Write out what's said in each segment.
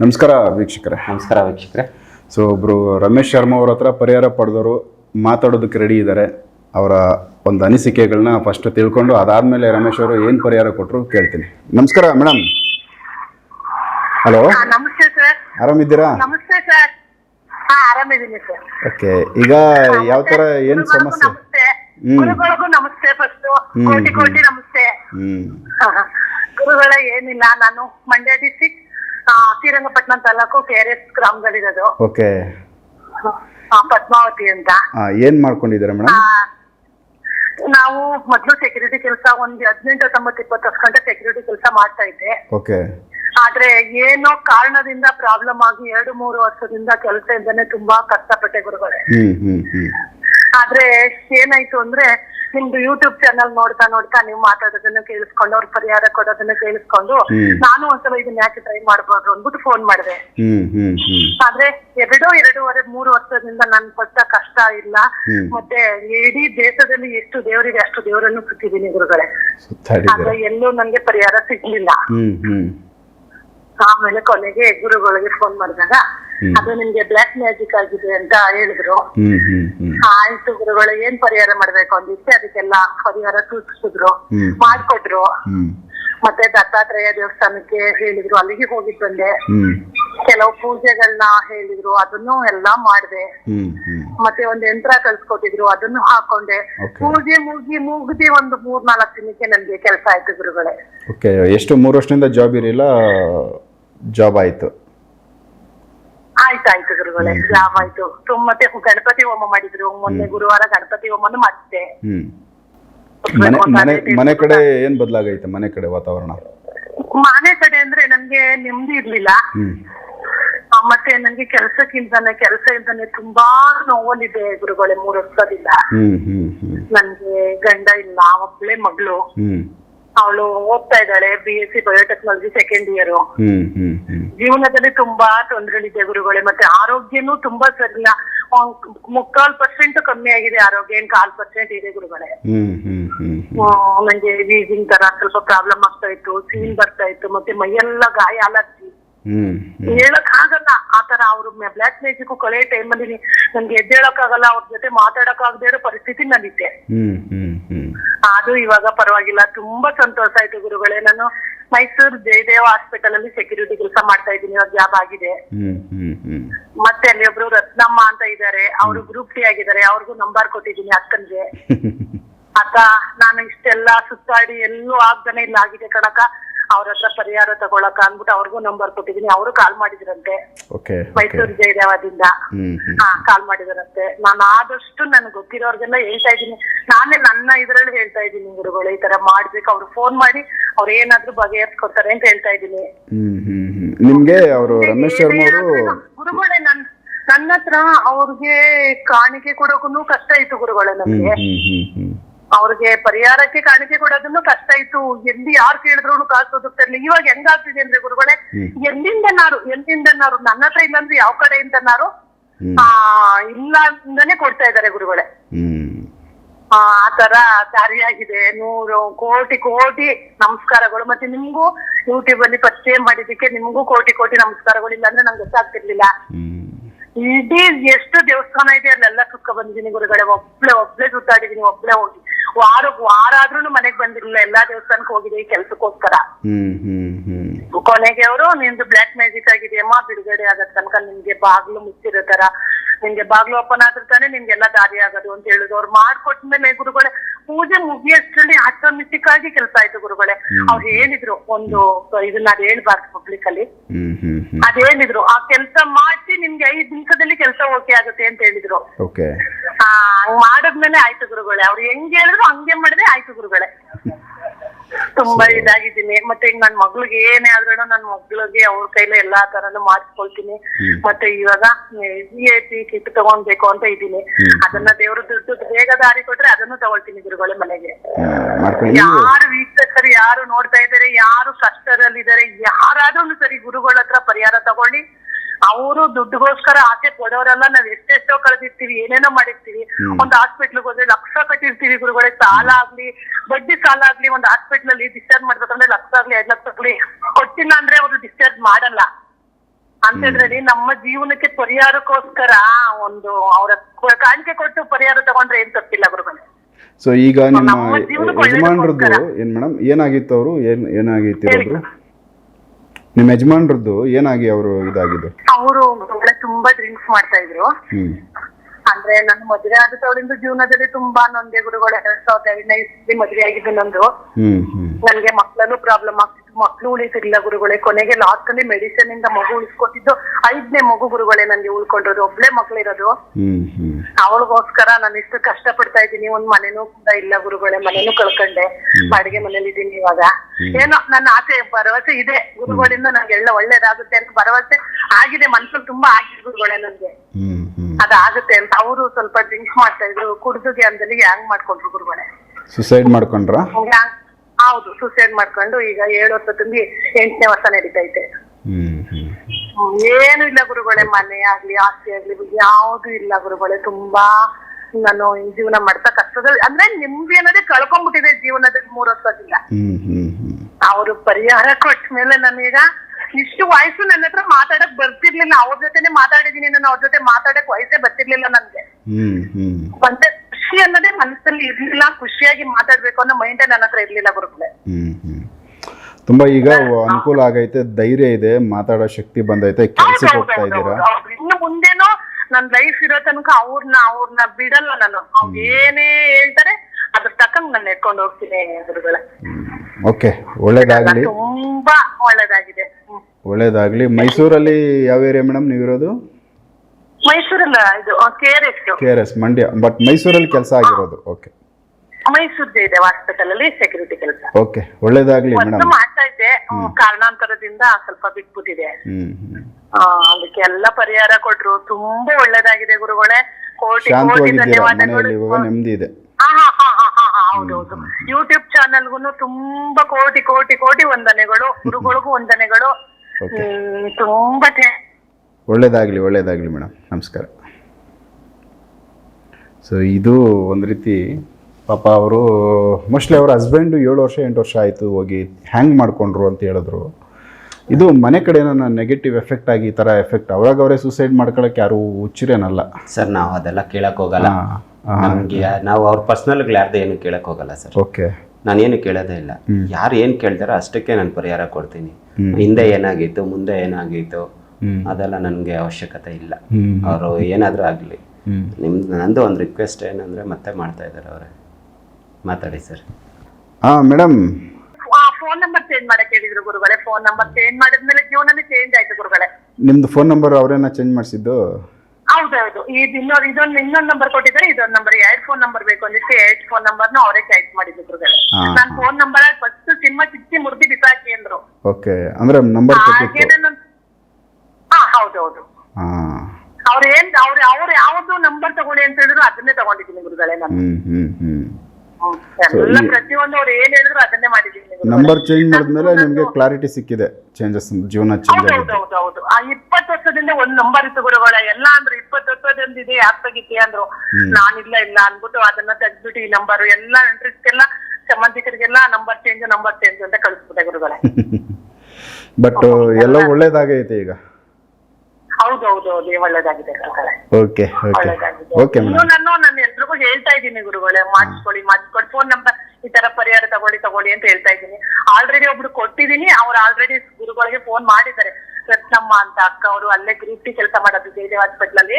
ನಮಸ್ಕಾರ ವೀಕ್ಷಕರೇ. ನಮಸ್ಕಾರ ವೀಕ್ಷಕರೇ. ಸೊ ಒಬ್ರು ರಮೇಶ್ ಶರ್ಮಾ ಅವ್ರ ಹತ್ರ ಪರಿಹಾರ ಪಡೆದವರು ಮಾತಾಡೋದಕ್ಕೆ ರೆಡಿ ಇದ್ದಾರೆ. ಅವರ ಒಂದು ಅನಿಸಿಕೆಗಳನ್ನ ಫಸ್ಟ್ ತಿಳ್ಕೊಂಡು ಅದಾದ್ಮೇಲೆ ರಮೇಶ್ ಅವರು ಏನು ಪರಿಹಾರ ಕೊಟ್ಟರು ಕೇಳ್ತೀನಿ. ನಮಸ್ಕಾರ ಮೇಡಮ್ ಹಲೋ ನಮಸ್ತೆ ಸರ್ ಆರಾಮಿದ್ದೀರಾ? ನಮಸ್ತೆ ಸರ್ ಹಾ ಆರಾಮಿದ್ದೀನಿ ಸರ್ ಓಕೆ ಈಗ ಯಾವ ತರ ಏನು ಸಮಸ್ಯೆ? ನಮಸ್ತೆ. ಹ್ಮ್. ಗುರುಗಳಿಗೂ ನಮಸ್ತೆ ಫಸ್ಟ್ ಹ್ಮ್, ಕೋಟಿ ಹ್ಮ್. ಕೋಟಿ ನಮಸ್ತೆ. ಹ್ಞೂ ಹಾ, ಹಾ. ಗುರುಗಳ ಏನಿಲ್ಲ ನಾನು Mandya district Srirangapatna taluk K R S ಗ್ರಾಮದಲ್ಲಿರೋದು okay. ಆ, ಪದ್ಮಾವತಿ ಅಂತ. ಏನ್ ಮಾಡ್ಕೊಂಡಿದ್ದೀರಾ ಆ, ಮೇಡಮ್ ನಾವು ಮೊದಲು ಸೆಕ್ಯೂರಿಟಿ ಕೆಲಸ ಒಂದ್ ಹದಿನೆಂಟು ಹತ್ತೊಂಬತ್ತು ಇಪ್ಪತ್ತು ವರ್ಷ ಗಂಟೆ ಸೆಕ್ಯೂರಿಟಿ ಕೆಲಸ ಮಾಡ್ತಾ ಇದ್ದೆ. ಓಕೆ. ಆದ್ರೆ ಏನೋ ಕಾರಣದಿಂದ ಪ್ರಾಬ್ಲಮ್ ಆಗಿ ಎರಡು ಮೂರು ವರ್ಷದಿಂದ ಕೆಲಸ ಇಲ್ದೇನೆ ತುಂಬಾ ಕಷ್ಟಪಟ್ಟೆ ಗುರುಗಳೇ. ಹ್ಞೂ ಹ್ಞೂ ಆದ್ರೆ ಏನಾಯ್ತು ಅಂದ್ರೆ ನಿಮ್ದು ಯೂಟ್ಯೂಬ್ ಚಾನಲ್ ನೋಡ್ತಾ ನೋಡ್ತಾ ನೀವು ಮಾತಾಡೋದನ್ನ ಕೇಳಿಸ್ಕೊಂಡು ಅವ್ರ ಪರಿಹಾರ ಕೊಡೋದನ್ನ ಕೇಳಿಸ್ಕೊಂಡು. ನಾನು ಒಂದ್ಸಲ ಇದನ್ನ ಯಾಕೆ ಟ್ರೈ ಮಾಡ್ಬೋದು ಅಂದ್ಬಿಟ್ಟು ಫೋನ್ ಮಾಡಿದೆ. ಆದ್ರೆ ಎರಡೋ ಎರಡೂವರೆ ಮೂರು ವರ್ಷದಿಂದ ನನ್ ಪಟ್ಟ ಕಷ್ಟ ಇಲ್ಲ. ಮತ್ತೆ ಇಡೀ ದೇಶದಲ್ಲಿ ಎಷ್ಟು ದೇವರಿದೆ ಅಷ್ಟು ದೇವರನ್ನು ಸುತ್ತಿದ್ದೀನಿ ಗುರುಗಳೇ. ಆದ್ರೆ ಎಲ್ಲೂ ನನ್ಗೆ ಪರಿಹಾರ ಸಿಗ್ಲಿಲ್ಲ. ಆಮೇಲೆ ಕೊನೆಗೆ ಗುರುಗಳಿಗೆ ಫೋನ್ ಮಾಡಿದಾಗ ಅದು ನಿಮ್ಗೆ ಬ್ಲಾಕ್ ಮ್ಯಾಜಿಕ್ ಆಗಿದೆ ಅಂತ ಹೇಳಿದ್ರು. ಆಯ್ತು ಗುರುಗಳು ಏನ್ ಪರಿಹಾರ ಮಾಡ್ಬೇಕು ಅಂದಿತ್ತೆ ಅದಕ್ಕೆಲ್ಲ ಪರಿಹಾರ ಸೂಚಿಸಿದ್ರು ಹ್ಮ್. ಮಾಡ್ಕೊಟ್ರು. ಮತ್ತೆ ದತ್ತಾತ್ರೇಯ ದೇವಸ್ಥಾನಕ್ಕೆ ಹೇಳಿದ್ರು ಅಲ್ಲಿಗೆ ಹೋಗಿದ್ ಬಂದೆ ಕೆಲವು ಪೂಜೆಗಳನ್ನ ಹೇಳಿದ್ರು ಅದನ್ನು ಎಲ್ಲಾ ಮಾಡ್ದೆ. ಮತ್ತೆ ಒಂದು ಯಂತ್ರ ಕಲ್ಸ್ಕೊಟ್ಟಿದ್ರು ಅದನ್ನು ಹಾಕೊಂಡೆ. Okay. ಪೂಜೆ ಮುಗಿ ಮುಗ್ದಿ ಒಂದು ಮೂರ್ ನಾಲ್ಕು ದಿನಕ್ಕೆ ನನ್ಗೆ ಕೆಲಸ ಆಯ್ತು ಗುರುಗಳೇ. ಓಕೆ ಎಷ್ಟು ಮೂರು ವರ್ಷದಿಂದ ಜಾಬ್ ಇರಲಿಲ್ಲ ಜಾಬ್ ಆಯ್ತು. ಆಯ್ತಾಯ್ತು ಗುರುಗಳೇ ಲಾಭ ಆಯ್ತು. ತುಂಬ ಮತ್ತೆ ಗಣಪತಿ ಹೋಮ ಮಾಡಿದ್ರು. ಮೊನ್ನೆ ಗುರುವಾರ ಗಣಪತಿ ಹೋಮನು ಮತ್ತೆ ಹ್ಞೂ ಮನೆ ಮನೆ ಮನೆ ಕಡೆ ಏನ್ ಬದಲಾಗೈತೆ ಮನೆ ಕಡೆ ವಾತಾವರಣ? ಮನೆ ಕಡೆ ಅಂದ್ರೆ ನನ್ಗೆ ನೆಮ್ಮದಿ ಇರ್ಲಿಲ್ಲ. ಆ, ಮತ್ತೆ ನನ್ಗೆ ಕೆಲ್ಸಕ್ಕಿಂತಾನೆ ಕೆಲಸ ಇಂದಾನೆ ತುಂಬಾ ನೋವಲ್ಲಿದೆ ಗುರುಗಳೇ ಮೂರ್ ವರ್ಷದಿಂದ. ಹ್ಮ್ ಹ್ಞೂ ಹ್ಞೂ ನನ್ಗೆ ಗಂಡ ಇಲ್ಲ ಒಬ್ಳೆ ಮಗಳು. ಹ್ಞೂ ಅವಳು ಓದ್ತಾ ಇದ್ದಾಳೆ B S C biotechnology second year ಜೀವನದಲ್ಲಿ ತುಂಬಾ ತೊಂದರೆಗಳಿದೆ ಗುರುಗಳೇ ಮತ್ತೆ ಆರೋಗ್ಯನೂ ತುಂಬಾ ಸರಿಲ್ಲ ಮುಕ್ಕಾಲ್ ಪರ್ಸೆಂಟ್ ಕಮ್ಮಿ ಆಗಿದೆ ಆರೋಗ್ಯ ಏನ್ ಕಾಲ್ ಪರ್ಸೆಂಟ್ ಇದೆ ಗುರುಗಳೇ. ನಂಗೆ ವೀಸಿಂಗ್ ತರ ಸ್ವಲ್ಪ ಪ್ರಾಬ್ಲಮ್ ಆಗ್ತಾ ಇತ್ತು ಸೀನ್ ಬರ್ತಾ ಇತ್ತು ಮತ್ತೆ ಮೈಯೆಲ್ಲ ಗಾಯ ಅಲರ್ಜಿ ಹ್ಞೂ ಹೇಳಕ್ ಆಗಲ್ಲ. ಆತರ ಅವ್ರು ಬ್ಲಾಕ್ ಮ್ಯಾಜಿಕ್ ಕಳೆ ಟೈಮಲ್ಲಿ ನನ್ಗೆ ಎದ್ದೇಳಕ್ ಆಗಲ್ಲ ಅವ್ರ ಜೊತೆ ಮಾತಾಡಕ್ ಆಗದೇ ಇರೋ ಪರಿಸ್ಥಿತಿ ನನ್ನಿದ್ದೆ ಅದು ಇವಾಗ ಪರವಾಗಿಲ್ಲ. ತುಂಬಾ ಸಂತೋಷ ಆಯ್ತು ಗುರುಗಳೇ. ನಾನು ಮೈಸೂರು ಜಯದೇವ ಹಾಸ್ಪಿಟಲ್ ಅಲ್ಲಿ ಸೆಕ್ಯೂರಿಟಿ ಕೆಲಸ ಮಾಡ್ತಾ ಇದ್ದೀನಿ. ಇವಾಗ ಜಾಬ್ ಆಗಿದೆ. ಮತ್ತೆ ಅಲ್ಲಿ ಒಬ್ರು ರತ್ನಮ್ಮ ಅಂತ ಇದ್ದಾರೆ. ಅವರು ಗ್ರೂಪ್ ಟಿ ಆಗಿದ್ದಾರೆ. ಅವ್ರಿಗೂ ನಂಬರ್ ಕೊಟ್ಟಿದ್ದೀನಿ ಅಕ್ಕನ್ಗೆ. ಅಕ್ಕ ನಾನು ಇಷ್ಟೆಲ್ಲ ಸುತ್ತಾಡಿ ಎಲ್ಲೂ ಆಗ್ದಾನೆ ಇಲ್ಲ. ಆಗಿದೆ ಕಣಕ ಅವ್ರ ಹತ್ರ ಪರಿಹಾರ ತಗೊಳಕ ಅಂದ್ಬಿಟ್ಟು ಅವ್ರಿಗೂ ನಂಬರ್ ಕೊಟ್ಟಿದೀನಿ ಅವರು ಕಾಲ್ ಮಾಡಿದ್ರಂತೆ. ಓಕೆ ಮೈಸೂರು ಜಯದೇವದಿಂದ ಹಾ ಕಾಲ್ ಮಾಡಿದರಂತೆ. ನಾನು ಆದಷ್ಟು ನನ್ಗೆ ಗೊತ್ತಿರೋರ್ಗೆಲ್ಲ ಹೇಳ್ತಾ ಇದ್ದೀನಿ. ನಾನೇ ನನ್ನ ಇದ್ರಲ್ಲಿ ಹೇಳ್ತಾ ಇದ್ದೀನಿ ಗುರುಗಳು ಈ ತರ ಮಾಡ್ಬೇಕು. ಅವ್ರು ಫೋನ್ ಮಾಡಿ ಅವ್ರು ಏನಾದ್ರೂ ಬಗೆಹರಿಸ್ಕೊಡ್ತಾರೆ ಅಂತ ಹೇಳ್ತಾ ಇದ್ದೀನಿ. ನಿಮಗೆ ಅವರು ರಮೇಶ್ ಶರ್ಮಾ ಅವರು ಗುರುಗಳೇ ನನ್ ನನ್ನ ಹತ್ರ ಅವ್ರಿಗೆ ಕಾಣಿಕೆ ಕೊಡೋಕು ಕಷ್ಟ ಇತ್ತು ಗುರುಗಳೇ ನಮ್ಗೆ. ಅವ್ರಿಗೆ ಪರಿಹಾರಕ್ಕೆ ಕಾಣಿಕೆ ಕೊಡೋದನ್ನು ಕಷ್ಟ ಇತ್ತು. ಎಲ್ಲಿ ಯಾರು ಕೇಳಿದ್ರು ಕಾಸು ಒದಗ್ತಿರ್ಲಿ ಇವಾಗ ಹೆಂಗಾಗ್ತಿದೆ ಅಂದ್ರೆ ಗುರುಗಳೇ. ಎಲ್ಲಿಂದನಾರು ಎಲ್ಲಿಂದನಾರು ನನ್ನ ಹತ್ರ ಇಲ್ಲಂದ್ರೆ ಯಾವ ಕಡೆಯಿಂದನಾರು ಆ ಇಲ್ಲ ಅಂತಾನೆ ಕೊಡ್ತಾ ಇದಾರೆ ಗುರುಗಳೇ. ಆ ತರ ದಾರಿಯಾಗಿದೆ ನೂರು ಕೋಟಿ ಕೋಟಿ ನಮಸ್ಕಾರಗಳು. ಮತ್ತೆ ನಿಮ್ಗೂ ಯೂಟ್ಯೂಬ್ ಅಲ್ಲಿ ಪರಿಚಯ ಮಾಡಿದಕ್ಕೆ ನಿಮ್ಗೂ ಕೋಟಿ ಕೋಟಿ ನಮಸ್ಕಾರಗಳು. ಇಲ್ಲ ಅಂದ್ರೆ ನಂಗೆ ಗೊತ್ತಾಗ್ತಿರ್ಲಿಲ್ಲ. ಇಡೀ ಎಷ್ಟು ದೇವಸ್ಥಾನ ಇದೆ ಅಲ್ಲೆಲ್ಲ ಸುತ್ತ ಬಂದಿದ್ದೀನಿ ಗುರುಗಳೇ. ಒಬ್ಳೆ ಒಬ್ಳೆ ಸುತ್ತಾಡಿದೀನಿ ಒಬ್ಳೆ ಹೋಗಿ. ವಾರಕ್ ವಾರ ಆದ್ರೂ ಮನೆಗ್ ಬಂದಿರ್ಲಿಲ್ಲ. ಎಲ್ಲಾ ದೇವಸ್ಥಾನಕ್ಕೆ ಹೋಗಿದೆ ಕೆಲ್ಸಕ್ಕೋಸ್ಕರ. ಹ್ಮ್ ಕೊನೆಗೆ ಅವರು ನಿಮ್ದು ಬ್ಲಾಕ್ ಮ್ಯಾಜಿಕ್ ಆಗಿದೆಯಮ್ಮ ಬಿಡುಗಡೆ ಆಗತ್ ತನಕ ನಿಮ್ಗೆ ಬಾಗ್ಲು ಮುಚ್ಚಿರೋ ತರ ನಿಮ್ಗೆ ಬಾಗ್ಲು ಓಪನ್ ಆದ್ರೆ ತಾನೇ ನಿಮ್ಗೆಲ್ಲ ದಾರಿ ಆಗೋದು ಅಂತ ಹೇಳುದು. ಅವ್ರು ಮಾಡ್ಕೊಟ್ಮೇಲೆ ಗುರುಗಳೇ ಪೂಜೆ ಮುಗಿಯಷ್ಟರಲ್ಲಿ ಆಟೋಮೆಟಿಕ್ ಆಗಿ ಕೆಲಸ ಆಯ್ತು ಗುರುಗಳೇ. ಅವ್ರು ಹೇಳಿದ್ರು ಒಂದು ಇದನ್ನ ಅದ್ ಹೇಳ್ಬಾರ್ದು ಪಬ್ಲಿಕ್ ಅಲ್ಲಿ. ಅದ್ ಹೇಳಿದ್ರು. ಆ ಕೆಲಸ ಮಾಡಿ ನಿಮ್ಗೆ ಐದು ನಿಮಿಷದಲ್ಲಿ ಕೆಲಸ ಓಕೆ ಆಗುತ್ತೆ ಅಂತ ಹೇಳಿದ್ರು. ಆ ಹಂಗ್ ಮಾಡದ್ಮೇಲೆ ಆಯ್ತು ಗುರುಗಳೇ. ಅವ್ರು ಹೆಂಗ್ ಹೇಳಿದ್ರು ಹಂಗೆ ಮಾಡಿದ್ರೆ ಆಯ್ತು ಗುರುಗಳೇ. ತುಂಬಾ ಇದಾಗಿದ್ದೀನಿ. ಮತ್ತೆ ಈಗ ನನ್ ಮಗಳಿಗೆ ಏನೇ ಆದ್ರೂ ನನ್ ಮಗಳಿಗೆ ಅವ್ರ ಕೈಲೇ ಎಲ್ಲಾ ತರನು ಮಾಡಿಸ್ಕೊಳ್ತೀನಿ. ಮತ್ತೆ ಇವಾಗ ವಿ ಎ ಪಿ ಕಿಟ್ ತಗೊಂಡ್ಬೇಕು ಅಂತ ಇದ್ದೀನಿ. ಅದನ್ನ ದೇವ್ರ ದುಡ್ಡು ಬೇಗ ದಾರಿ ಕೊಟ್ರೆ ಅದನ್ನು ತಗೊಳ್ತೀನಿ ಗುರುಗಳು ಮನೆಗೆ. ಯಾರು ವೀಕ್ಷಕರು ಯಾರು ನೋಡ್ತಾ ಇದಾರೆ ಯಾರು ಕಷ್ಟದಲ್ಲಿದ್ದಾರೆ ಯಾರಾದ್ರೂ ಸರಿ ಗುರುಗಳ ಹತ್ರ ಪರಿಹಾರ ತಗೊಳ್ಳಿ. ಅವರು ದುಡ್ಡುಗೋಸ್ಕರ ಆಸೆ ಪಡೋರೆಲ್ಲ ನಾವ್ ಎಷ್ಟೆಷ್ಟೋ ಕಳೆದಿರ್ತೀವಿ ಏನೇನೋ ಮಾಡಿರ್ತೀವಿ. ಒಂದು ಹಾಸ್ಪಿಟ್ಲ್ಗೆ ಹೋದ್ರೆ ಲಕ್ಷ ಕಟ್ಟಿರ್ತೀವಿ ಗುರುಗಳೇ ಸಾಲ ಆಗ್ಲಿ ಬಡ್ಡಿ ಸಾಲ ಆಗ್ಲಿ ಒಂದು ಹಾಸ್ಪಿಟ್ಲ್ ಅಲ್ಲಿ ಡಿಸ್ಚಾರ್ಜ್ ಮಾಡ್ಬೇಕಂದ್ರೆ ಲಕ್ಷ ಆಗ್ಲಿ ಐದ್ ಲಕ್ಷ ಆಗ್ಲಿ. ಕೊಟ್ಟಿಲ್ಲ ಅಂದ್ರೆ ಅವರು ಡಿಸ್ಚಾರ್ಜ್ ಮಾಡಲ್ಲ. ಅಂತ ಹೇಳಿದ್ರೆ ನಮ್ಮ ಜೀವನಕ್ಕೆ ಪರಿಹಾರಕ್ಕೋಸ್ಕರ ಒಂದು ಅವರ ಕಾಣಿಕೆ ಕೊಟ್ಟು ಪರಿಹಾರ ತಗೊಂಡ್ರೆ ಏನ್ ತಪ್ಪಿಲ್ಲ ಗುರುಗಳೇ. ಸೊ ಈಗ ನಿಮ್ಮ ಯಜಮಾನ್ರದ್ದು ಏನ್ ಮೇಡಮ್? ಏನಾಗಿತ್ತು ಅವರು? ಏನು ಏನಾಗಿತ್ತಿರೋದು ನಿಮ್ಮ ಯಜಮಾನ್ರದ್ದು ಏನಾಗಿ ಅವರು ಇದಾಗಿದ್ದು? ಅವರು ತುಂಬಾ ಡ್ರಿಂಕ್ಸ್ ಮಾಡ್ತಾ ಇದ್ರು. ಅಂದ್ರೆ ನನ್ನ ಮದುವೆ ಆದ ಅವರಿಂದ ಜೀವನದಲ್ಲಿ ತುಂಬಾ ನೊಂದೆ ಗುರುಗಳು ಎರಡ್ ಸಾವಿರದ ಇಸ್ವಿ ಮದುವೆ ಆಗಿದ್ದು ನಂದು. ನನ್ಗೆ ಮಕ್ಳಲ್ಲೂ ಪ್ರಾಬ್ಲಮ್ ಆಗ್ತಿತ್ತು. ಮಕ್ಳು ಉಳಿತಿರ್ಲಿಲ್ಲ ಗುರುಗಳೇ. ಕೊನೆಗೆ ಲಾಸ್ಟ್ ಅಲ್ಲಿ ಮೆಡಿಸಿನ್ ಇಂದ ಮಗು ಉಳಿಸ್ಕೊತಿದ್ದು ಐದನೇ ಮಗು ಗುರುಗಳೇ ನನ್ಗೆ ಉಳ್ಕೊಂಡಿರೋದು. ಒಬ್ಳೆ ಮಕ್ಳು ಇರೋದು ಅವಳಿಗೋಸ್ಕರ ನಾನು ಇಷ್ಟು ಕಷ್ಟ ಪಡ್ತಾ ಇದ್ದೀನಿ. ಒಂದ್ ಮನೇನೂ ಕೂಡ ಇಲ್ಲ ಗುರುಗಳೇ ಮನೆನೂ ಕಳ್ಕೊಂಡೆ. ಬಾಡಿಗೆ ಮನೇಲಿ ಇದ್ದೀನಿ ಇವಾಗ. ಏನೋ ನನ್ನ ಆಸೆ ಭರವಸೆ ಇದೆ. ಗುರುಗಳಿಂದ ನಂಗೆ ಎಲ್ಲ ಒಳ್ಳೇದಾಗುತ್ತೆ ಅಂತ ಭರವಸೆ ಆಗಿದೆ. ಮನ್ಸಲ್ಲಿ ತುಂಬಾ ಆಗಿದೆ ಗುರುಗಳೇ ನನ್ಗೆ ಅದಾಗುತ್ತೆ ಅಂತ ಅವರು ಸ್ವಲ್ಪ ಡ್ರಿಂಕ್ಸ್ ಮಾಡ್ತಾ ಇದ್ರು. ಕುಡಿದುಗೆ ಅಂದಲ್ಲಿ ಹ್ಯಾಂಗ್ ಮಾಡ್ಕೊಂಡ್ರು ಗುರುಗಳೇ. ಸುಸೈಡ್ ಮಾಡ್ಕೊಂಡ್ರ? ಹೌದು ಸುಸೈಡ್ ಮಾಡ್ಕೊಂಡು ಈಗ ಏಳು ವರ್ಷ ತುಂಬಿ ಎಂಟನೇ ವರ್ಷ ನಡೀತೈತೆ. ಏನು ಇಲ್ಲ ಗುರುಗಳೇ ಮನೆ ಆಗ್ಲಿ ಆಸ್ತಿ ಆಗ್ಲಿ ಯಾವ್ದು ಇಲ್ಲ ಗುರುಗಳೇ ತುಂಬಾ ನಾನು ಈ ಜೀವನ ಮಾಡ್ತಾ ಕಷ್ಟದಲ್ಲಿ ಅಂದ್ರೆ ನಿಮ್ಗೆ ಅನ್ನೋದೇ ಕಳ್ಕೊಂಡ್ಬಿಟ್ಟಿದೆ ಜೀವನದಲ್ಲಿ ಮೂರ್ ವರ್ಷದಿಂದ. ಅವರು ಪರಿಹಾರ ಕೊಟ್ಟ ಮೇಲೆ ನನಗೀಗ ಇಷ್ಟು ವಯಸ್ಸು ನನ್ನ ಹತ್ರ ಮಾತಾಡಕ್ ಬರ್ತಿರ್ಲಿಲ್ಲ ಅವ್ರ ಜೊತೆನೆ ಮಾತಾಡಿದೀನಿ ನಾನು ಅವ್ರ ಜೊತೆ ಮಾತಾಡಕ್ ವಯಸ್ಸೇ ಬರ್ತಿರ್ಲಿಲ್ಲ ನನ್ಗೆ. ಮತ್ತೆ ಖುಷಿ ಅನ್ನೋದೇ ಮನಸ್ಸಲ್ಲಿ ಇರ್ಲಿಲ್ಲ ಖುಷಿಯಾಗಿ ಮಾತಾಡ್ಬೇಕು ಅನ್ನೋ ಮೈಂಡ್ ನನ್ನ ಹತ್ರ ಇರ್ಲಿಲ್ಲ ಗುರುಗಳೇ. ತುಂಬಾ ಈಗ ಅನುಕೂಲ ಆಗೈತೆ ಧೈರ್ಯ ಇದೆ ಮಾತಾಡೋ ಶಕ್ತಿ ಬಂದೈತೆ ಕೆಲ್ಸಕ್ಕೆ ಹೋಗ್ತಾ ಇದ್ದೀರಾ? ಹೌದು. ಇನ್ನು ಮುಂದೇನೋ ನನ್ ಲೈಫ್ ಇರೋ ತನಕ ಅವ್ರನ್ನ ಅವ್ರನ್ನ ಬಿಡಲ್ಲ ನಾನು. ಅವ್ರು ಏನೇ ಹೇಳ್ತಾರೆ ಅದ್ರ ತಕ್ಕಂಗ್ ನಾನು ನೆಟ್ಕೊಂಡು ಹೋಗ್ತೀನಿ ಗುರುಗಳೇ. ಓಕೆ ಒಳ್ಳೇದಾಗ್ಲಿ. ತುಂಬಾ ಒಳ್ಳೇದಾಗಿದೆ. ಹ್ಮ್. ಒಳ್ಳೇದಾಗ್ಲಿ. ಮೈಸೂರಲ್ಲಿ ಯಾವ ಏರಿಯಾ ಮೇಡಮ್ ನೀವಿರೋದು? ಮೈಸೂರಲ್ಲ ಇದು K R S K R S Mandya. But ಮೈಸೂರಲ್ಲಿ ಕೆಲಸ ಆಗಿರೋದು. ಓಕೆ. ಮೈಸೂರ್ದು ಇದೆ ಹಾಸ್ಪಿಟಲ್ ಅಲ್ಲಿ ಸೆಕ್ಯೂರಿಟಿ ಕೆಲಸ. ಓಕೆ ಒಳ್ಳೇದಾಗ್ಲಿ ಮೇಡಮ್ ಮಾಡ್ತಾ ಇದ್ದೆ. ಕಾರಣಾಂತರದಿಂದ ಸ್ವಲ್ಪ ಬಿಟ್ಬಿಟ್ಟಿದೆ. ಆ, ಅದಕ್ಕೆ ಎಲ್ಲ ಪರಿಹಾರ ಕೊಟ್ರು. ತುಂಬಾ ಒಳ್ಳೇದಾಗಿದೆ ಗುರುಗಳೇ. ಕೋಟಿ ಕೋಟಿ ಶಾಂತವಾಗಿದ್ದೀರಾ? ಧನ್ಯವಾದಗಳು. ಇವಾಗ ನೆಮ್ಮದಿ ಇದೆ. ಹಾ ಹಾ ಹಾ ಹಾ ಹಾ ಹಾ ಹೌದೌದು. ಯೂಟ್ಯೂಬ್ ಚಾನಲ್ಗೂ ತುಂಬಾ ಕೋಟಿ ಕೋಟಿ ಕೋಟಿ ವಂದನೆಗಳು. ಗುರುಗಳಿಗೂ ವಂದನೆಗಳು. Okay. ಹ್ಮ್, ತುಂಬಾ ಥ್ಯಾ- ಒಳ್ಳೇದಾಗಲಿ ಒಳ್ಳೇದಾಗಲಿ ಮೇಡಮ್ ನಮಸ್ಕಾರ. ಸೊ ಇದು ಒಂದು ರೀತಿ ಪಾಪ ಅವರು ಮೋಸ್ಟ್ಲಿ ಅವ್ರ ಹಸ್ಬೆಂಡು ಏಳು ವರ್ಷ ಎಂಟು ವರ್ಷ ಆಯಿತು ಹೋಗಿ ಹ್ಯಾಂಗ್ ಮಾಡ್ಕೊಂಡ್ರು ಅಂತ ಹೇಳಿದ್ರು. ಇದು ಮನೆ ಕಡೆ ನನ್ನ ನೆಗೆಟಿವ್ ಎಫೆಕ್ಟ್ ಆಗಿ ಈ ಥರ ಎಫೆಕ್ಟ್ ಅವಾಗ ಅವರೇ ಸೂಸೈಡ್ ಮಾಡ್ಕೊಳಕ್ಕೆ ಯಾರು ಹುಚ್ಚಿರೇನಲ್ಲ. ಸರ್ ನಾವು ಅದೆಲ್ಲ ಕೇಳಕ್ ಹೋಗಲ್ಲ. ನಮ್ಗೆ ನಾವು ಅವ್ರ ಪರ್ಸನಲ್ ಯಾರ್ದು ಏನು ಕೇಳಕ್ ಹೋಗಲ್ಲ ಸರ್. ಓಕೆ ನಾನೇನು ಕೇಳೋದೇ ಇಲ್ಲ. ಯಾರು ಏನು ಕೇಳ್ತಾರೋ ಅಷ್ಟಕ್ಕೆ ನಾನು ಪರಿಹಾರ ಕೊಡ್ತೀನಿ. ಹಿಂದೆ ಏನಾಗಿತ್ತು ಮುಂದೆ ಏನಾಗಿತ್ತು. ಅದೆಲ್ಲ ನನಗೆ ಅವಶ್ಯಕತೆ ಇಲ್ಲ. ಅವರು ಏನಾದರೂ ಆಗಲಿ. ನಿಮ್ದು ನಂದು ಒಂದು ರಿಕ್ವೆಸ್ಟ್ ಏನಂದರೆ ಮತ್ತೆ ಮಾಡ್ತಾ ಇದ್ದಾರೆ ಅವರೇ. ಮಾತಾಡಿ ಸರ್. ಹಾಂ ಮೇಡಮ್ ಆ ಫೋನ್ ನಂಬರ್ ಚೇಂಜ್ ಮಾಡಕ್ಕೆ ಹೇಳಿದ್ರು ಗುರುಗಳೇ ಫೋನ್ ನಂಬರ್ ಚೇಂಜ್ ಮಾಡಿದ್ಮೇಲೆ ಜೀವನನೇ ಚೇಂಜ್ ಆಯ್ತು ಗುರುಗಳೇ. ನಿಮ್ದು ಫೋನ್ ನಂಬರ್ ಅವರೇನ ಚೇಂಜ್ ಮಾಡಿಸಿದ್ದು? ಹೌದೌದು. ಈ ಇನ್ನೊಂದು ಇದೊಂದು ಇನ್ನೊಂದು ನಂಬರ್ ಕೊಟ್ಟಿದ್ದಾರೆ ಇದೊಂದು ನಂಬರ್ ಎರಡು ಫೋನ್ ನಂಬರ್ ಬೇಕು ಅಂದಿತ್ತು ಎರಡು ಫೋನ್ ನಂಬರ್ನ ಅವರೇ ಚಾಯ್ಸ್ ಮಾಡಿದ್ರು ಗುರುಗಳೇ. ಹಾ, ನಾನ್ ಫೋನ್ ನಂಬರ್ ಫಸ್ಟ್ ಸಿನಿಮಾ ಚಿಕ್ಕಿ ಮುರ್ದಿ ಬಿಸಾಕಿ ಅಂದ್ರು. ಓಕೆ ಅಂದ್ರೆ ನಂಬರ್ ಕೊಟ್ಟಿತ್ತು. ಹಾಗೇನೆ ನನ್ ಹಾ ಹೌದೌದು. ಹಾಂ. ಅವ್ರ ಏನ್ ಅವ್ರ ಅವ್ರ ಯಾವ್ದು ನಂಬರ್ ತಗೊಳ್ಳಿ ಅಂತ ಹೇಳಿದ್ರು ಅದನ್ನೇ ತಗೊಂಡಿದ್ದೀನಿ ಗುರುಗಳೇ ನಾನು. ಹ್ಞೂ ಹ್ಞೂ ಹ್ಞೂ ಹ್ಮ್. ಎಲ್ಲ ಪ್ರತಿಯೊಂದು ಅವ್ರು ಏನ್ ಹೇಳಿದ್ರು ಅದನ್ನೇ. ನಂಬರ್ ಚೇಂಜ್ ಮಾಡಿದ್ಮೇಲೆ ನಿಮ್ಗೆ ಕ್ಲಾರಿಟಿ ಸಿಕ್ಕಿದೆ ಚೇಂಜಸ್ ಜೀವನ ಚೇಂಜ್ ಆಗಿದೆ. ಹೌದು ಆ ಇಪ್ಪತ್ತು ವರ್ಷದಿಂದ ಒಂದ್ ನಂಬರ್ ಇತ್ತು ಗುರುಗಳ ಎಲ್ಲ ಅಂದ್ರೆ ಇಪ್ಪತ್ತು ವರ್ಷದಿಂದ ಇದೆ ಯಾಕೆ ತೆಗಿತಿ ಅಂದ್ರು. ನಾನಿಲ್ಲ ಇಲ್ಲ ಅನ್ಬಿಟ್ಟು ಅದನ್ನ ತೆಗ್ದ್ಬಿಟ್ಟು ಈ ನಂಬರ್ ಎಲ್ಲ ಎಂಟ್ರಿಸ್ಗೆಲ್ಲ ಸಂಬಂಧಿಕರಿಗೆಲ್ಲ ನಂಬರ್ ಚೇಂಜ್ ನಂಬರ್ ಚೇಂಜ್ ಅಂತ ಕಳಿಸ್ಬಿಟ್ಟೆ ಗುರುಗಳೇ. ಬಟ್ ಎಲ್ಲ. ಒಳ್ಳೇದಾಗೈತೆ ಈಗ. ಹೌದೌದೌದು ಒಳ್ಳೇದಾಗಿದೆ ಗುರುಗಳೇ ಓಕೆ ಓಕೆ ಒಳ್ಳೇದಾಗಿದೆ. ಓಕೆ ಮೇಡಮ್ ನಾನು ನಾನು ಎಲ್ರಿಗೂ ಹೇಳ್ತಾ ಇದ್ದೀನಿ ಗುರುಗಳೇ ಮಾಡಿಸ್ಕೊಳ್ಳಿ ಮಾಡಿಸ್ಕೊಳ್ಳಿ. ಫೋನ್ ನಂಬರ್ ಈ ತರ ಪರಿಹಾರ ತಗೊಳ್ಳಿ ತಗೊಳ್ಳಿ ಅಂತ ಹೇಳ್ತಾ ಇದ್ದೀನಿ. ಆಲ್ರೆಡಿ ಒಬ್ರು ಕೊಟ್ಟಿದ್ದೀನಿ ಅವ್ರು ಆಲ್ರೆಡಿ ಗುರುಗಳಿಗೆ ಫೋನ್ ಮಾಡಿದ್ದಾರೆ. ರತ್ನಮ್ಮ ಅಂತ ಅಕ್ಕ ಅವರು ಅಲ್ಲೇ ಗ್ರೂಪ್ ಟಿ ಕೆಲಸ ಮಾಡೋದು ಜಯದೇವ್ ಹಾಸ್ಪಿಟಲ್ ಅಲ್ಲಿ.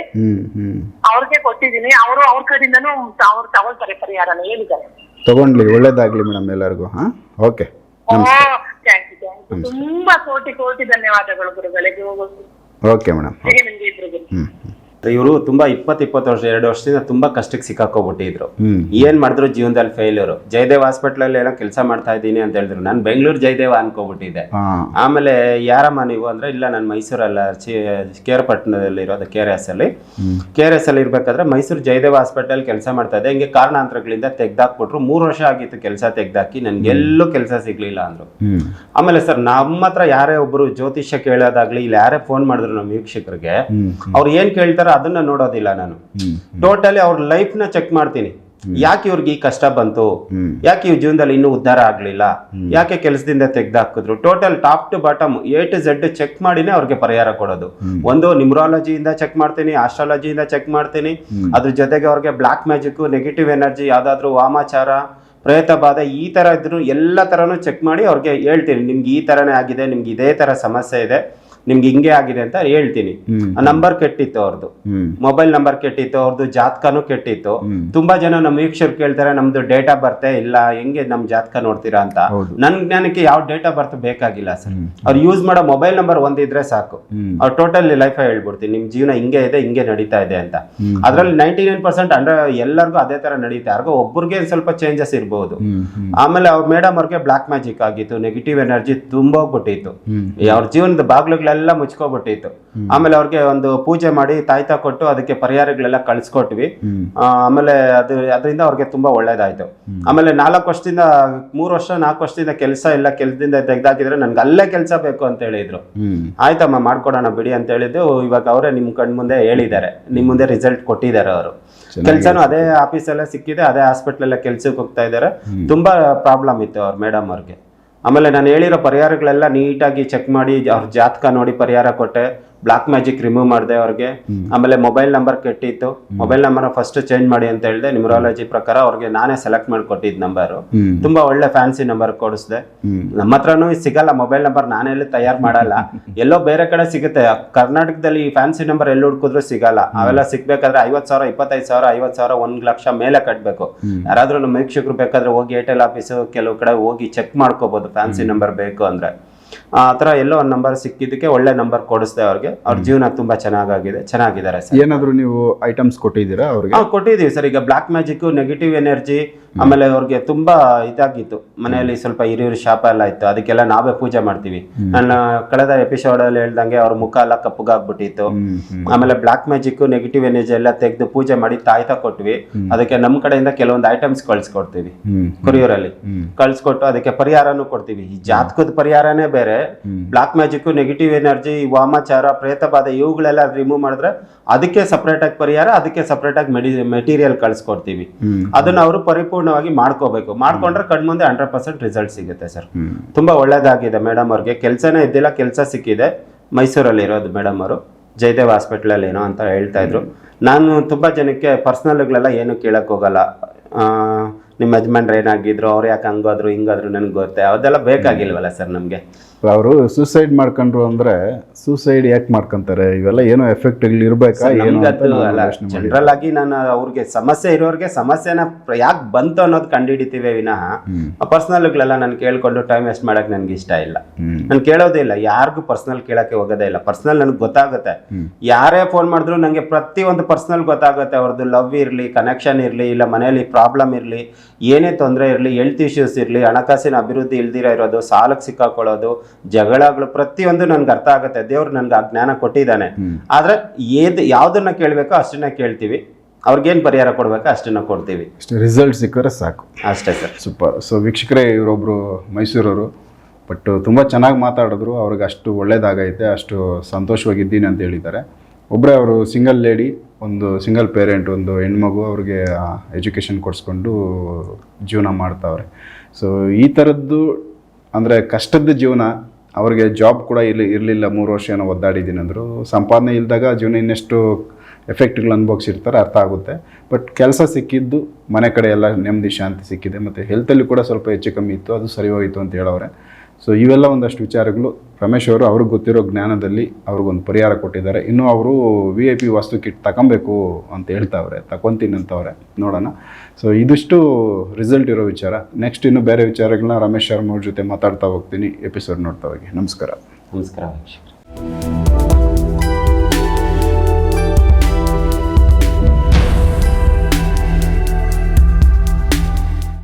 ಅವ್ರಿಗೆ ಕೊಟ್ಟಿದ್ದೀನಿ. ಅವರು ಅವ್ರ ಕಡೆಯಿಂದನೂ ಅವ್ರು ತಗೊಳ್ತಾರೆ ಪರಿಹಾರನ ಹೇಳಿದ್ದಾರೆ. ತಗೊಂಡ್ಲಿ ಒಳ್ಳೇದಾಗ್ಲಿ ಮೇಡಮ್ ಎಲ್ಲರಿಗೂ ಹಾ? Okay oh thank you thank you ತುಂಬಾ ಕೋಟಿ ಕೋಟಿ ಧನ್ಯವಾದಗಳು ಗುರುಗಳೇ. Okay madam. ಹ್ಞೂ ಇವರು ತುಂಬಾ ಇಪ್ಪತ್ತು ಇಪ್ಪತ್ತು ವರ್ಷ ಎರಡು ವರ್ಷದಿಂದ ತುಂಬಾ ಕಷ್ಟಕ್ಕೆ ಸಿಕ್ಕಾಕೋಬಿಟ್ಟಿದ್ರು ಏನ್ ಮಾಡಿದ್ರು ಜೀವನದಲ್ಲಿ ಫೇಲ್ಯೂರ್ ಜಯದೇವ್ ಹಾಸ್ಪಿಟ್ಲಲ್ಲಿ ಏನೋ ಕೆಲಸ ಮಾಡ್ತಾ ಇದ್ದೀನಿ ಅಂತ ಹೇಳಿದ್ರು. ನಾನು ಬೆಂಗಳೂರು ಜಯದೇವ ಅನ್ಕೋಬಿಟ್ಟಿದ್ದೆ. ಆಮೇಲೆ ಯಾರಮ್ಮ ನೀವು? ಅಂದ್ರೆ ಇಲ್ಲ ನಾನು ಮೈಸೂರಲ್ಲ ಚಿ ಕೆ ಆರ್ ಪಟ್ಟಣದಲ್ಲಿ ಇರೋದು ಕೆ ಆರ್ ಎಸ್ ಅಲ್ಲಿ. ಕೆ ಆರ್ ಎಸ್ ಅಲ್ಲಿ ಇರ್ಬೇಕಾದ್ರೆ ಮೈಸೂರು ಜಯದೇವ ಹಾಸ್ಪಿಟಲ್ ಕೆಲಸ ಮಾಡ್ತಾ ಇದ್ದೆ. ಹಿಂಗೆ ಕಾರಣಾಂತರಗಳಿಂದ ತೆಗ್ದಾಕ್ಬಿಟ್ರು. ಮೂರು ವರ್ಷ ಆಗಿತ್ತು ಕೆಲಸ ತೆಗ್ದಾಕಿ. ನನ್ಗೆ ಎಲ್ಲೂ ಕೆಲಸ ಸಿಗ್ಲಿಲ್ಲ ಅಂದ್ರು. ಆಮೇಲೆ ಸರ್ ನಮ್ಮ ಹತ್ರ ಯಾರೇ ಒಬ್ರು ಜ್ಯೋತಿಷ್ಯ ಕೇಳೋದಾಗ್ಲಿ ಇಲ್ಲ ಯಾರೇ ಫೋನ್ ಮಾಡಿದ್ರು ನಮ್ಮ ವೀಕ್ಷಕರಿಗೆ ಅವ್ರು ಏನ್ ಕೇಳ್ತಾರೋ ಅದನ್ನ ನೋಡೋದಿಲ್ಲ ನಾನು. ಟೋಟಲಿ ಅವ್ರ ಲೈಫ್ನ ಚೆಕ್ ಮಾಡ್ತೀನಿ. ಯಾಕೆ ಇವ್ರಿಗೆ ಈ ಕಷ್ಟ ಬಂತು? ಯಾಕೆ ಇವ್ ಜೀವನದಲ್ಲಿ ಇನ್ನೂ ಉದ್ಧಾರ ಆಗ್ಲಿಲ್ಲ? ಯಾಕೆ ಕೆಲಸದಿಂದ ತೆಗ್ದಾಕಿದ್ರು? Total top to bottom A to Z check ಮಾಡಿನೇ ಅವ್ರಿಗೆ ಪರಿಹಾರ ಕೊಡೋದು. ಒಂದು ನ್ಯೂಮರಾಲಜಿಯಿಂದ ಚೆಕ್ ಮಾಡ್ತೀನಿ ಆಸ್ಟ್ರಾಲಜಿಯಿಂದ ಚೆಕ್ ಮಾಡ್ತೀನಿ. ಅದ್ರ ಜೊತೆಗೆ ಅವ್ರಿಗೆ ಬ್ಲಾಕ್ ಮ್ಯಾಜಿಕ್ ನೆಗೆಟಿವ್ ಎನರ್ಜಿ ಯಾವ್ದಾದ್ರು ವಾಮಾಚಾರ ಪ್ರೇತ ಬಾಧೆ ಈ ತರ ಇದ್ರು ಎಲ್ಲ ತರನು ಚೆಕ್ ಮಾಡಿ ಅವ್ರಿಗೆ ಹೇಳ್ತೀನಿ ನಿಮ್ಗೆ ಈ ತರನೇ ಆಗಿದೆ ನಿಮ್ಗೆ ಇದೇ ತರ ಸಮಸ್ಯೆ ಇದೆ. ನಿಮ್ಗೆ ಹಿಂಗೆ ಆಗಿದೆ ಅಂತ ಹೇಳ್ತೀನಿ. ನಂಬರ್ ಕೆಟ್ಟಿತ್ತು ಅವ್ರದ್ದು ಮೊಬೈಲ್ ನಂಬರ್ ಕೆಟ್ಟಿತ್ತು ಅವ್ರದ್ದು ಜಾತಕನೂ ಕೆಟ್ಟಿತ್ತು. ತುಂಬಾ ಜನ ನಮ್ಮ ವೀಕ್ಷಕರು ಕೇಳ್ತಾರೆ ನಮ್ದು ಡೇಟಾ ಆಫ್ ಬರ್ತೆ ಇಲ್ಲ ಹೆಂಗೆ ನಮ್ ಜಾತಕ ನೋಡ್ತೀರಾ ಅಂತ. ನನ್ ಜ್ಞಾನಕ್ಕೆ ಯಾವ ಡೇಟಾ ಆಫ್ ಬರ್ತ್ ಬೇಕಾಗಿಲ್ಲ ಸರ್. ಅವ್ರು ಯೂಸ್ ಮಾಡೋ ಮೊಬೈಲ್ ನಂಬರ್ ಒಂದಿದ್ರೆ ಸಾಕು. ಅವ್ರ ಟೋಟಲಿ ಲೈಫ್ ಹೇಳ್ಬಿಡ್ತೀನಿ. ನಿಮ್ ಜೀವನ ಹಿಂಗೆ ಇದೆ ಹಿಂಗೆ ನಡೀತಾ ಇದೆ ಅಂತ. ಅದ್ರಲ್ಲಿ ನೈಂಟಿ ನೈನ್ ಪರ್ಸೆಂಟ್ ಅಂದ್ರೆ ಎಲ್ಲರಿಗೂ ಅದೇ ತರ ನಡೀತಾ ಯಾರಿಗೋ ಒಬ್ಬರಿಗೆ ಸ್ವಲ್ಪ ಚೇಂಜಸ್ ಹ್ಮ್ ಆಮೇಲೆ ಅವ್ರ ಮೇಡಮ್ ಅವ್ರಿಗೆ ಬ್ಲಾಕ್ ಮ್ಯಾಜಿಕ್ ಆಗಿತ್ತು ನೆಗೆಟಿವ್ ಎನರ್ಜಿ ತುಂಬಾ ಹೋಗ್ಬಿಟ್ಟಿತ್ತು ಅವ್ರ ಜೀವನದ ಬಾಗ್ಲುಗಳೆಲ್ಲ ಮುಚ್ಕೋಬಿಟ್ಟಿತ್ತು. ಆಮೇಲೆ ಅವ್ರಿಗೆ ಒಂದು ಪೂಜೆ ಮಾಡಿ ತಾಯ್ತ ಕೊಟ್ಟು ಅದಕ್ಕೆ ಪರಿಹಾರಗಳೆಲ್ಲ ಕಳ್ಸಿಕೊಟ್ವಿ. ಆಮೇಲೆ ಅದು ಅದರಿಂದ ಅವ್ರಿಗೆ ತುಂಬಾ ಒಳ್ಳೇದಾಯ್ತು. ಆಮೇಲೆ ನಾಲ್ಕು ವರ್ಷದಿಂದ ಮೂರು ವರ್ಷ ನಾಲ್ಕು ವರ್ಷದಿಂದ ಕೆಲಸ ಇಲ್ಲ ಕೆಲಸದಿಂದ ತೆಗ್ದಾಕಿದ್ರೆ ನನ್ಗೆ ಅಲ್ಲೇ ಕೆಲಸ ಬೇಕು ಅಂತ ಹೇಳಿದ್ರು. ಆಯ್ತಮ್ಮ ಮಾಡ್ಕೊಡೋಣ ಬಿಡಿ ಅಂತ ಹೇಳಿದ್ದು ಇವಾಗ ಅವರೇ ನಿಮ್ ಕಣ್ ಮುಂದೆ ಹೇಳಿದ್ದಾರೆ. ನಿಮ್ ಮುಂದೆ ರಿಸಲ್ಟ್ ಕೊಟ್ಟಿದ್ದಾರೆ ಅವರು. ಕೆಲ್ಸಾನು ಅದೇ ಆಫೀಸಲ್ಲೇ ಸಿಕ್ಕಿದೆ ಅದೇ ಹಾಸ್ಪಿಟ್ಲಲ್ಲೇ ಕೆಲ್ಸಕ್ಕೆ ಹೋಗ್ತಾ ಇದ್ದಾರೆ. ತುಂಬಾ ಪ್ರಾಬ್ಲಮ್ ಇತ್ತು ಅವ್ರ ಮೇಡಮ್ ಅವ್ರಿಗೆ. ಆಮೇಲೆ ನಾನು ಹೇಳಿರೋ ಪರಿಹಾರಗಳೆಲ್ಲ ನೀಟಾಗಿ ಚೆಕ್ ಮಾಡಿ ಅವ್ರ ಜಾತಕ ನೋಡಿ ಪರಿಹಾರ ಕೊಟ್ಟೆ. ಬ್ಲಾಕ್ ಮ್ಯಾಜಿಕ್ ರಿಮೂವ್ ಮಾಡಿದೆ ಅವ್ರಿಗೆ. ಆಮೇಲೆ ಮೊಬೈಲ್ ನಂಬರ್ ಕೆಟ್ಟಿತ್ತು. ಮೊಬೈಲ್ ನಂಬರ್ ಫಸ್ಟ್ ಚೇಂಜ್ ಮಾಡಿ ಅಂತ ಹೇಳಿದೆ ನ್ಯೂಮರಾಲಜಿ ಪ್ರಕಾರ ಅವ್ರಿಗೆ ನಾನೇ ಸೆಲೆಕ್ಟ್ ಮಾಡಿ ನಂಬರ್ ನಂಬರು ತುಂಬಾ ಒಳ್ಳೆ ಫ್ಯಾನ್ಸಿ ನಂಬರ್ ಕೊಡಿಸ್ದೆ. ನಮ್ಮ ಹತ್ರನೂ ಸಿಗಲ್ಲ ಮೊಬೈಲ್ ನಂಬರ್ ನಾನೆಲ್ಲೂ ತಯಾರು ಮಾಡಲ್ಲ. ಎಲ್ಲೋ ಬೇರೆ ಕಡೆ ಸಿಗುತ್ತೆ. ಕರ್ನಾಟಕದಲ್ಲಿ ಈ ಫ್ಯಾನ್ಸಿ ನಂಬರ್ ಎಲ್ಲಿ ಹುಡುಕಿದ್ರು ಸಿಗಲ್ಲ. ಅವೆಲ್ಲ ಸಿಗ್ಬೇಕಾದ್ರೆ ಐವತ್ ಸಾವಿರ ಇಪ್ಪತ್ತೈದು ಸಾವಿರ ಐವತ್ ಸಾವಿರ ಒಂದ್ ಲಕ್ಷ ಮೇಲೆ ಕಟ್ಟಬೇಕು ಯಾರಾದ್ರೂ ನಮ್ಮ ವೀಕ್ಷಕರು ಬೇಕಾದ್ರೆ ಹೋಗಿ ಏರ್ಟೆಲ್ ಆಫೀಸು ಕೆಲವು ಕಡೆ ಹೋಗಿ ಚೆಕ್ ಮಾಡ್ಕೋಬಹುದು ಫ್ಯಾನ್ಸಿ ನಂಬರ್ ಬೇಕು ಅಂದ್ರೆ. ಆ ತರ ಎಲ್ಲೋ ಒಂದು ನಂಬರ್ ಸಿಕ್ಕಿದ್ದಕ್ಕೆ ಒಳ್ಳೆ ನಂಬರ್ ಕೊಡಿಸ್ದೆ ಅವ್ರಿಗೆ. ಅವ್ರ ಜೀವನ ತುಂಬಾ ಚೆನ್ನಾಗಾಗಿದೆ ಚೆನ್ನಾಗಿದ್ದಾರೆ ಸರ್. ಏನಾದ್ರು ನೀವು ಐಟಮ್ಸ್ ಕೊಟ್ಟಿದ್ದೀರಾ ಅವ್ರಿಗೆ? ಕೊಟ್ಟಿದೀವಿ ಸರ್. ಈಗ ಬ್ಲಾಕ್ ಮ್ಯಾಜಿಕ್ ನೆಗೆಟಿವ್ ಎನರ್ಜಿ ಆಮೇಲೆ ಅವ್ರಿಗೆ ತುಂಬಾ ಇದಾಗಿತ್ತು. ಮನೆಯಲ್ಲಿ ಸ್ವಲ್ಪ ಹಿರಿಯರು ಶಾಪ ಎಲ್ಲ ಇತ್ತು. ಅದಕ್ಕೆಲ್ಲ ನಾವೇ ಪೂಜೆ ಮಾಡ್ತೀವಿ. ನನ್ನ ಕಳೆದ ಎಪಿಸೋಡ್ ಅಲ್ಲಿ ಹೇಳ್ದಂಗೆ ಅವ್ರ ಮುಖ ಎಲ್ಲ ಕಪ್ಪಗಾಗ್ಬಿಟ್ಟಿತ್ತು. ಆಮೇಲೆ ಬ್ಲಾಕ್ ಮ್ಯಾಜಿಕ್ ನೆಗೆಟಿವ್ ಎನರ್ಜಿ ಎಲ್ಲ ತೆಗೆದು ಪೂಜೆ ಮಾಡಿ ತಾಯ್ತಾ ಕೊಟ್ವಿ. ಅದಕ್ಕೆ ನಮ್ಮ ಕಡೆಯಿಂದ ಕೆಲವೊಂದು ಐಟಮ್ಸ್ ಕಳ್ಸಿಕೊಡ್ತೀವಿ ಕುರಿಯೂರಲ್ಲಿ. ಕಳ್ಸಿಕೊಟ್ಟು ಅದಕ್ಕೆ ಪರಿಹಾರನೂ ಕೊಡ್ತೀವಿ. ಈ ಜಾತಕದ ಪರಿಹಾರನೇ ಬೇರೆ ಬ್ಲಾಕ್ ಮ್ಯಾಜಿಕ್ ನೆಗೆಟಿವ್ ಎನರ್ಜಿ ವಾಮಾಚಾರ ಪ್ರೇತ ಬಾಧೆ ಇವುಗಳೆಲ್ಲ ರಿಮೂವ್ ಮಾಡಿದ್ರೆ ಅದಕ್ಕೆ ಸಪರೇಟ್ ಆಗಿ ಪರಿಹಾರ ಅದಕ್ಕೆ ಸಪರೇಟ್ ಆಗಿ ಮೆಡಿ ಮೆಟೀರಿಯಲ್ ಕಳ್ಸಿಕೊಡ್ತೀವಿ. ಅದನ್ನ ಅವರು ಪರಿಪೂರ್ಣವಾಗಿ ಮಾಡ್ಕೋಬೇಕು. ಮಾಡ್ಕೊಂಡ್ರೆ ಕಣ್ಮುಂದೆ ಹಂಡ್ರೆಡ್ ಪರ್ಸೆಂಟ್ ರಿಸಲ್ಟ್ ಸಿಗುತ್ತೆ ಸರ್. ತುಂಬಾ ಒಳ್ಳೇದಾಗಿದೆ ಮೇಡಮ್ ಅವ್ರಿಗೆ. ಕೆಲಸನೇ ಇದ್ದಿಲ್ಲ ಕೆಲಸ ಸಿಕ್ಕಿದೆ. ಮೈಸೂರಲ್ಲಿ ಇರೋದು ಮೇಡಮ್ ಅವರು. ಜಯದೇವ್ ಹಾಸ್ಪಿಟ್ಲಲ್ಲಿ ಏನೋ ಅಂತ ಹೇಳ್ತಾ ಇದ್ರು. ನಾನು ತುಂಬಾ ಜನಕ್ಕೆ ಪರ್ಸ್ನಲ್ಗಳೆಲ್ಲ ಏನು ಕೇಳಕ್ ಹೋಗಲ್ಲ. ನಿಮ್ಮ ಯಜಮಾನ್ರು ಏನಾಗಿದ್ರು ಅವ್ರು ಯಾಕೆ ಹಂಗಾದ್ರು ಹಿಂಗಾದ್ರು ನನಗೆ ಗೊತ್ತೆ ಅದೆಲ್ಲ ಬೇಕಾಗಿಲ್ವಲ್ಲ ಸರ್ ನಮಗೆ. ಅವರು ಸೂಸೈಡ್ ಮಾಡ್ಕೊಂಡ್ರು ಅಂದ್ರೆ ಸೂಸೈಡ್ ಯಾಕೆ ಮಾಡ್ಕೊಂತಾರೆ? ಇವೆಲ್ಲ ಏನೋ ಎಫೆಕ್ಟ್ ಇರ್ಬೇಕಾ? ಜನರಲ್ ಆಗಿ ನಾನು ಅವ್ರಿಗೆ ಸಮಸ್ಯೆ ಇರೋರಿಗೆ ಸಮಸ್ಯೆನ ಯಾಕೆ ಬಂತು ಅನ್ನೋದು ಕಂಡುಹಿಡಿತೀವಿ ವಿನಃ. ಪರ್ಸ್ನಲ್ಗಳೆಲ್ಲ ನಾನು ಕೇಳ್ಕೊಂಡು ಟೈಮ್ ವೇಸ್ಟ್ ಮಾಡಕ್ ನನ್ಗೆ ಇಷ್ಟ ಇಲ್ಲ. ನಾನು ಕೇಳೋದೇ ಇಲ್ಲ. ಯಾರಿಗೂ ಪರ್ಸನಲ್ ಕೇಳಕ್ಕೆ ಹೋಗೋದೇ ಇಲ್ಲ. ಪರ್ಸನಲ್ ನನಗೆ ಗೊತ್ತಾಗುತ್ತೆ. ಯಾರೇ ಫೋನ್ ಮಾಡಿದ್ರು ನನಗೆ ಪ್ರತಿ ಒಂದು ಪರ್ಸನಲ್ ಗೊತ್ತಾಗುತ್ತೆ. ಅವ್ರದ್ದು ಲವ್ ಇರಲಿ ಕನೆಕ್ಷನ್ ಇರಲಿ ಇಲ್ಲ ಮನೆಯಲ್ಲಿ ಪ್ರಾಬ್ಲಮ್ ಇರಲಿ ಏನೇ ತೊಂದರೆ ಇರಲಿ ಹೆಲ್ತ್ ಇಶ್ಯೂಸ್ ಇರಲಿ ಹಣಕಾಸಿನ ಅಭಿವೃದ್ಧಿ ಇಲ್ದಿರ ಇರೋದು ಸಾಲಕ್ಕೆ ಸಿಕ್ಕಾಕೊಳ್ಳೋದು ಜಗಳಗಳು ಪ್ರತಿಯೊಂದು ನನ್ಗೆ ಅರ್ಥ ಆಗುತ್ತೆ. ದೇವ್ರು ನನ್ಗೆ ಆ ಜ್ಞಾನ ಕೊಟ್ಟಿದ್ದಾನೆ. ಆದ್ರೆ ಏದ್ ಯಾವ್ದನ್ನ ಕೇಳಬೇಕೋ ಅಷ್ಟನ್ನ ಕೇಳ್ತೀವಿ. ಅವ್ರಿಗೇನು ಪರಿಹಾರ ಕೊಡ್ಬೇಕು ಅಷ್ಟನ್ನ ಕೊಡ್ತೀವಿ. ಅಷ್ಟೇ ರಿಸಲ್ಟ್ ಸಿಕ್ಕರೆ ಸಾಕು. ಅಷ್ಟೇ ಸರ್. ಸೂಪರ್ ಸೊ ವೀಕ್ಷಕರೇ ಇವರೊಬ್ಬರು ಮೈಸೂರವರು ಬಟ್ ತುಂಬ ಚೆನ್ನಾಗಿ ಮಾತಾಡಿದ್ರು. ಅವ್ರಿಗೆ ಅಷ್ಟು ಒಳ್ಳೇದಾಗೈತೆ ಅಷ್ಟು ಸಂತೋಷವಾಗಿದ್ದೀನಿ ಅಂತ ಹೇಳಿದ್ದಾರೆ. ಒಬ್ಬರೇ ಅವರು ಸಿಂಗಲ್ ಲೇಡಿ ಒಂದು ಸಿಂಗಲ್ ಪೇರೆಂಟ್ ಒಂದು ಹೆಣ್ಮಗು ಅವ್ರಿಗೆ ಎಜುಕೇಷನ್ ಕೊಡಿಸ್ಕೊಂಡು ಜೀವನ ಮಾಡ್ತಾವ್ರೆ. ಸೊ ಈ ಥರದ್ದು ಅಂದರೆ ಕಷ್ಟದ ಜೀವನ, ಅವ್ರಿಗೆ ಜಾಬ್ ಕೂಡ ಇಲ್ಲಿ ಇರಲಿಲ್ಲ, ಮೂರು ವರ್ಷ ಏನೋ ಒದ್ದಾಡಿದ್ದೀನಿ ಅಂದರು. ಸಂಪಾದನೆ ಇಲ್ಲದಾಗ ಜೀವನ ಇನ್ನೆಷ್ಟು ಎಫೆಕ್ಟ್ಗಳು ಅನುಭವಿಸಿರ್ತಾರೆ ಅರ್ಥ ಆಗುತ್ತೆ. ಬಟ್ ಕೆಲಸ ಸಿಕ್ಕಿದ್ದು, ಮನೆ ಕಡೆ ಎಲ್ಲ ನೆಮ್ಮದಿ, ಶಾಂತಿ ಸಿಕ್ಕಿದೆ. ಮತ್ತು ಹೆಲ್ತಲ್ಲಿ ಕೂಡ ಸ್ವಲ್ಪ ಹೆಚ್ಚು ಕಮ್ಮಿ ಇತ್ತು. ಅದು ಸರಿ ಹೋಯಿತು ಅಂತ ಹೇಳೋರೆ ಸೊ ಇವೆಲ್ಲ ಒಂದಷ್ಟು ವಿಚಾರಗಳು. ರಮೇಶ್ ಅವರು ಅವ್ರಿಗೆ ಗೊತ್ತಿರೋ ಜ್ಞಾನದಲ್ಲಿ ಅವ್ರಿಗೊಂದು ಪರಿಹಾರ ಕೊಟ್ಟಿದ್ದಾರೆ. ಇನ್ನು ಅವರು V I P vastu kit ತಗೊಬೇಕು ಅಂತ ಹೇಳ್ತಾವ್ರೆ, ತಗೊತೀನಿ ಅಂತವ್ರೆ, ನೋಡೋಣ. ಸೊ ಇದಿಷ್ಟು ರಿಸಲ್ಟ್ ಇರೋ ವಿಚಾರ. ನೆಕ್ಸ್ಟ್ ಇನ್ನು ಬೇರೆ ವಿಚಾರಗಳನ್ನ ರಮೇಶ್ ಶರ್ಮ ಅವ್ರ ಜೊತೆ ಮಾತಾಡ್ತಾ ಹೋಗ್ತೀನಿ ಎಪಿಸೋಡ್ ನೋಡ್ತಾ ಹೋಗಿ. ನಮಸ್ಕಾರ. ನಮಸ್ಕಾರ.